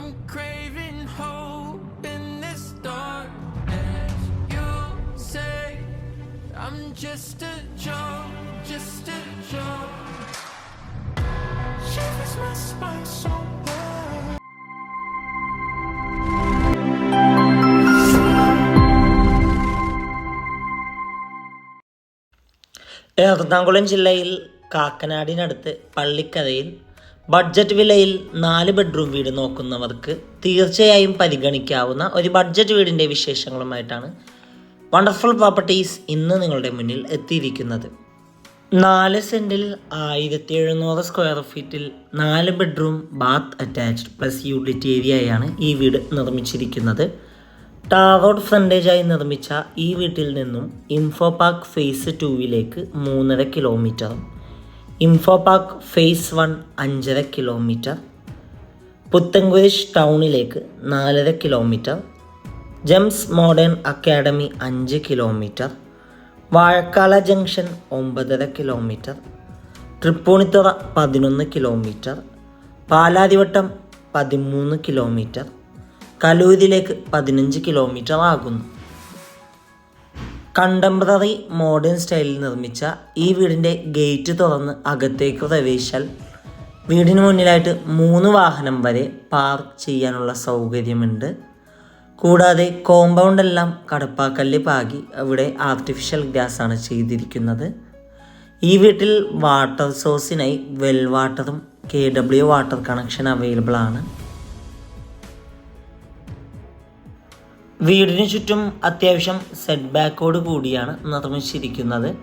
I'm craving hope in this darkness. You say I'm just a joke, just a joke. Shivers my spine so bad. Ernakulam ജില്ലയിൽ കാക്കനാടിനടുത്ത് പള്ളിക്കരയിൽ budget വിലയിൽ നാല് bedroom വീട് നോക്കുന്നവർക്ക് തീർച്ചയായും പരിഗണിക്കാവുന്ന ഒരു budget വീടിന്റെ വിശേഷങ്ങളുമായിട്ടാണ് wonderful properties ഇന്ന് നിങ്ങളുടെ മുന്നിൽ എത്തിയിരിക്കുന്നത്. നാല് സെന്റിൽ ആയിരത്തി എഴുന്നൂറ് സ്ക്വയർ ഫീറ്റിൽ നാല് bedroom bath attached plus utility ഏരിയയാണ് ഈ വീട് നിർമ്മിച്ചിരിക്കുന്നത്. ടാർ ഫ്രണ്ടേജായി നിർമ്മിച്ച ഈ വീട്ടിൽ നിന്നും ഇൻഫോ പാർക്ക് ഫേസ് ടൂവിലേക്ക് മൂന്നര കിലോമീറ്ററും ഇൻഫോ പാർക്ക് ഫേസ് വൺ അഞ്ചര കിലോമീറ്റർ പുത്തൻകുരിശ് ടൗണിലേക്ക് നാലര കിലോമീറ്റർ ജെംസ് മോഡേൺ അക്കാഡമി അഞ്ച് കിലോമീറ്റർ വാഴക്കാല ജംഗ്ഷൻ ഒമ്പതര കിലോമീറ്റർ തൃപ്പൂണിത്തുറ പതിനൊന്ന് കിലോമീറ്റർ പാലാതിവട്ടം പതിമൂന്ന് കിലോമീറ്റർ കലൂരിലേക്ക് പതിനഞ്ച് കിലോമീറ്റർ ആകുന്നു. കണ്ടംപററി മോഡേൺ സ്റ്റൈലിൽ നിർമ്മിച്ച ഈ വീടിന്റെ ഗേറ്റ് തുറന്ന് അകത്തേക്ക് പ്രവേശിച്ചാൽ വീടിന് മുന്നിലായിട്ട് മൂന്ന് വാഹനം വരെ പാർക്ക് ചെയ്യാനുള്ള സൗകര്യമുണ്ട്. കൂടാതെ കോമ്പൗണ്ട് എല്ലാം കടപ്പാക്കല്ല് പാകി അവിടെ ആർട്ടിഫിഷ്യൽ ഗ്രാസ് ആണ് ചെയ്തിരിക്കുന്നത്. ഈ വീട്ടിൽ വാട്ടർ സോഴ്സിനായി വെൽ വാട്ടറും K W water connection available ആണ്. വീടിന് ചുറ്റും അത്യാവശ്യം സെറ്റ് ബാക്കോട് കൂടിയാണ് നിർമ്മിച്ചിരിക്കുന്നത്.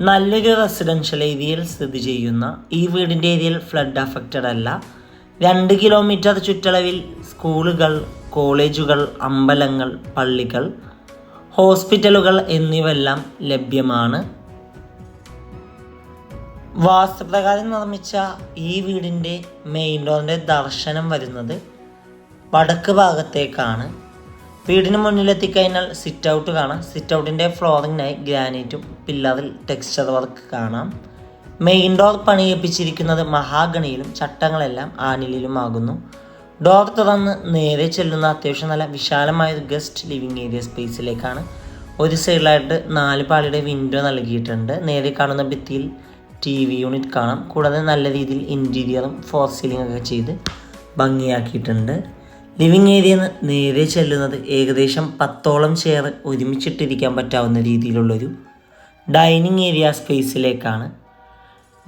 നല്ലൊരു റെസിഡൻഷ്യൽ ഏരിയയിൽ സ്ഥിതി ചെയ്യുന്ന ഈ വീടിന്റെ ഏരിയയിൽ ഫ്ലഡ് അഫക്റ്റഡ് അല്ല. രണ്ട് കിലോമീറ്റർ ചുറ്റളവിൽ സ്കൂളുകൾ കോളേജുകൾ അമ്പലങ്ങൾ പള്ളികൾ ഹോസ്പിറ്റലുകൾ എന്നിവയെല്ലാം ലഭ്യമാണ്. വാസ്തുപ്രകാരം നിർമ്മിച്ച ഈ വീടിന്റെ മെയിൻ ഡോറിന്റെ ദർശനം വരുന്നത് വടക്ക് ഭാഗത്തേക്കാണ്. വീടിന് മുന്നിലെത്തിക്കഴിഞ്ഞാൽ സിറ്റ് ഔട്ട് കാണാം. സിറ്റ് ഔട്ടിന്റെ ഫ്ലോറിങ്ങിനായി ഗ്രാനൈറ്റും പില്ലറിൽ ടെക്സ്ചർ വർക്ക് കാണാം. മെയിൻ ഡോർ പണിയിപ്പിച്ചിരിക്കുന്നത് മഹാഗണിയിലും ചട്ടങ്ങളെല്ലാം ആനിലിലുമാകുന്നു. ഡോർ തുറന്ന് നേരെ ചെല്ലുന്ന അത്യാവശ്യം നല്ല വിശാലമായ ഒരു ഗസ്റ്റ് ലിവിങ് ഏരിയ സ്പേസിലേക്കാണ് ഒരു സൈഡിലായിട്ട് നാല് പാളിയുടെ വിൻഡോ നൽകിയിട്ടുണ്ട്. നേരെ കാണുന്ന ഭിത്തിയിൽ ടി വി യൂണിറ്റ് കാണാം. കൂടാതെ നല്ല രീതിയിൽ ഇന്റീരിയറും ഫോർ സീലിംഗ് ഒക്കെ ചെയ്ത് ഭംഗിയാക്കിയിട്ടുണ്ട്. ലിവിങ് ഏരിയ നേരെ ചെല്ലുന്നത് ഏകദേശം പത്തോളം ചെയർ ഒരുമിച്ചിട്ടിരിക്കാൻ പറ്റാവുന്ന രീതിയിലുള്ളൊരു ഡൈനിങ് ഏരിയ സ്പേസിലേക്കാണ്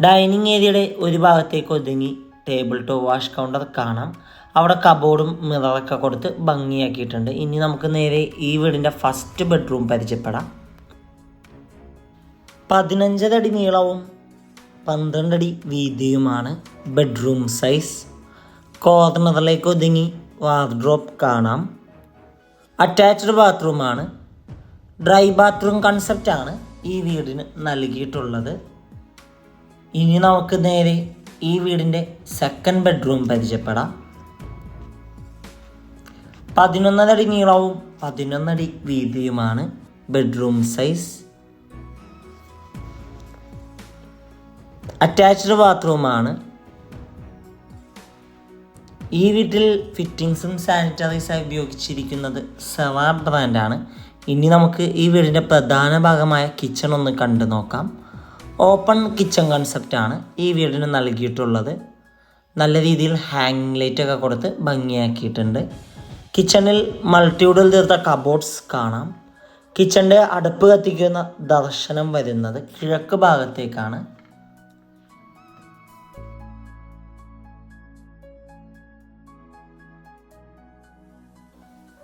ഡൈനിങ് ഏരിയയുടെ ഒരു ഭാഗത്തേക്ക് ഒതുങ്ങി ടേബിൾ ടോപ്പ് വാഷ് കൗണ്ടർ കാണാം. അവിടെ കബോർഡും മിററൊക്കെ കൊടുത്ത് ഭംഗിയാക്കിയിട്ടുണ്ട്. ഇനി നമുക്ക് നേരെ ഈ വീടിന്റെ ഫസ്റ്റ് ബെഡ്റൂം പരിചയപ്പെടാം. പതിനഞ്ചരടി നീളവും പന്ത്രണ്ടടി വീതിയുമാണ് ബെഡ്റൂം സൈസ് കോർണറിലേക്ക് ഒതുങ്ങി വാർഡ്രോപ്പ് കാണാം. അറ്റാച്ച്ഡ് ബാത്റൂമാണ്. ഡ്രൈ ബാത്റൂം കൺസെപ്റ്റാണ് ഈ വീടിന് നൽകിയിട്ടുള്ളത്. ഇനി നമുക്ക് നേരെ ഈ വീടിന്റെ സെക്കൻഡ് ബെഡ്റൂം പരിചയപ്പെടാം. പതിനൊന്നരടി നീളവും പതിനൊന്നടി വീതിയുമാണ് ബെഡ്റൂം സൈസ് അറ്റാച്ച്ഡ് ബാത്റൂമാണ് ഈ വീട്ടിൽ ഫിറ്റിങ്സും സാനിറ്റൈസായി ഉപയോഗിച്ചിരിക്കുന്നത് സെവാ ബ്രാൻഡാണ് ഇനി നമുക്ക് ഈ വീടിന്റെ പ്രധാന ഭാഗമായ കിച്ചൺ ഒന്ന് കണ്ടു നോക്കാം. ഓപ്പൺ കിച്ചൺ കൺസെപ്റ്റാണ് ഈ വീടിന് നൽകിയിട്ടുള്ളത്. നല്ല രീതിയിൽ ഹാങ്ങിങ് ലൈറ്റ് ഒക്കെ കൊടുത്ത് ഭംഗിയാക്കിയിട്ടുണ്ട്. കിച്ചണിൽ മൾട്ടിയൂഡിൽ തീർത്ത കബോർഡ്സ് കാണാം. കിച്ചണിന്റെ അടുപ്പ് കത്തിക്കുന്ന ദർശനം വരുന്നത് കിഴക്ക് ഭാഗത്തേക്കാണ്.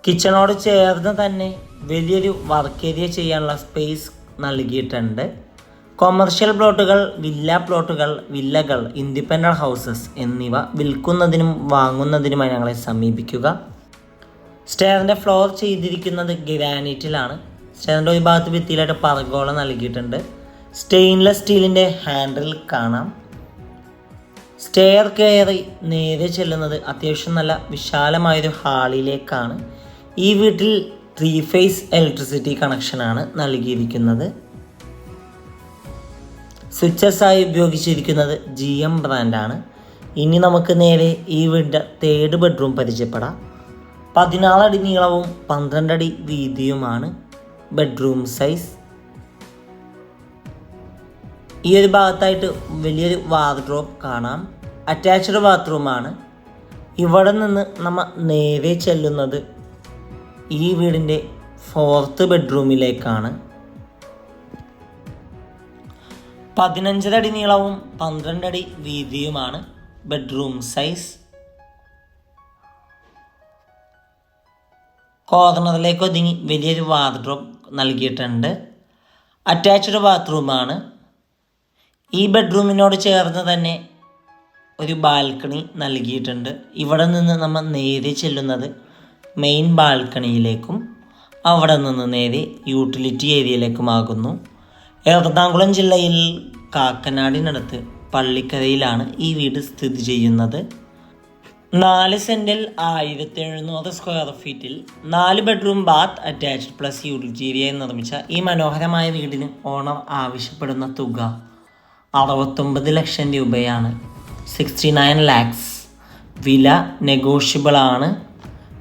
കിച്ചണോട് ചേർന്ന് തന്നെ വലിയൊരു വർക്ക് ഏരിയ ചെയ്യാനുള്ള സ്പേസ് നൽകിയിട്ടുണ്ട്. കൊമേർഷ്യൽ പ്ലോട്ടുകൾ വില്ല പ്ലോട്ടുകൾ വില്ലകൾ ഇൻഡിപെൻഡന്റ് ഹൗസസ് എന്നിവ വിൽക്കുന്നതിനും വാങ്ങുന്നതിനുമായി ഞങ്ങളെ സമീപിക്കുക. സ്റ്റെയറിന്റെ ഫ്ലോർ ചെയ്തിരിക്കുന്നത് ഗ്രാനൈറ്റിലാണ് സ്റ്റെയറിന്റെ ഒരു ഭാഗത്ത് ഭിത്തിയിലായിട്ട് പറഗോള നൽകിയിട്ടുണ്ട്. സ്റ്റെയിൻലെസ് സ്റ്റീലിന്റെ ഹാൻഡിൽ കാണാം. സ്റ്റെയർ കയറി നേരെ ചെല്ലുന്നത് അത്യാവശ്യം നല്ല വിശാലമായൊരു ഹാളിലേക്കാണ് ഈ വീട്ടിൽ ത്രീ ഫേസ് ഇലക്ട്രിസിറ്റി കണക്ഷനാണ് നൽകിയിരിക്കുന്നത്. സ്വിച്ചസ് ആയി ഉപയോഗിച്ചിരിക്കുന്നത് ജി എം ബ്രാൻഡാണ് ഇനി നമുക്ക് നേരെ ഈ വീടിന്റെ തേർഡ് ബെഡ്റൂം പരിചയപ്പെടാം. പതിനാലടി നീളവും പന്ത്രണ്ടടി വീതിയുമാണ് ബെഡ്റൂം സൈസ് ഈ ഒരു ഭാഗത്തായിട്ട് വലിയൊരു വാർഡ്രോബ് കാണാം. അറ്റാച്ച്ഡ് ബാത്റൂമാണ് ഇവിടെ നിന്ന് നമ്മൾ നേരെ ചെല്ലുന്നത് ഈ വീടിന്റെ ഫോർത്ത് ബെഡ്റൂമിലേക്കാണ്. പതിനഞ്ചരടി നീളവും പന്ത്രണ്ടടി വീതിയുമാണ് ബെഡ്റൂം സൈസ്. കോർണറിലേക്ക് ഒതുങ്ങി വലിയൊരു വാർഡ്രോബ് നൽകിയിട്ടുണ്ട്. അറ്റാച്ച്ഡ് ബാത്റൂമാണ്. ഈ ബെഡ്റൂമിനോട് ചേർന്ന് തന്നെ ഒരു ബാൽക്കണി നൽകിയിട്ടുണ്ട്. ഇവിടെ നിന്ന് നമ്മൾ നേരെ ചെല്ലുന്നത് മെയിൻ ബാൽക്കണിയിലേക്കും അവിടെ നിന്ന് നേരെ യൂട്ടിലിറ്റി ഏരിയയിലേക്കും ഏരിയയിലേക്കുമാകുന്നു എറണാകുളം ജില്ലയിൽ കാക്കനാടിനടുത്ത് പള്ളിക്കരയിലാണ് ഈ വീട് സ്ഥിതി ചെയ്യുന്നത്. നാല് സെന്റിൽ ആയിരത്തി എഴുന്നൂറ് സ്ക്വയർ ഫീറ്റിൽ നാല് bedroom bath attached plus utility ഏരിയയിൽ നിർമ്മിച്ച ഈ മനോഹരമായ വീടിന് ഓണർ ആവശ്യപ്പെടുന്ന തുക അറുപത്തൊമ്പത് ലക്ഷം രൂപയാണ്. സിക്സ്റ്റി നയൻ ലാക്സ് വില നെഗോഷ്യബിൾ ആണ്.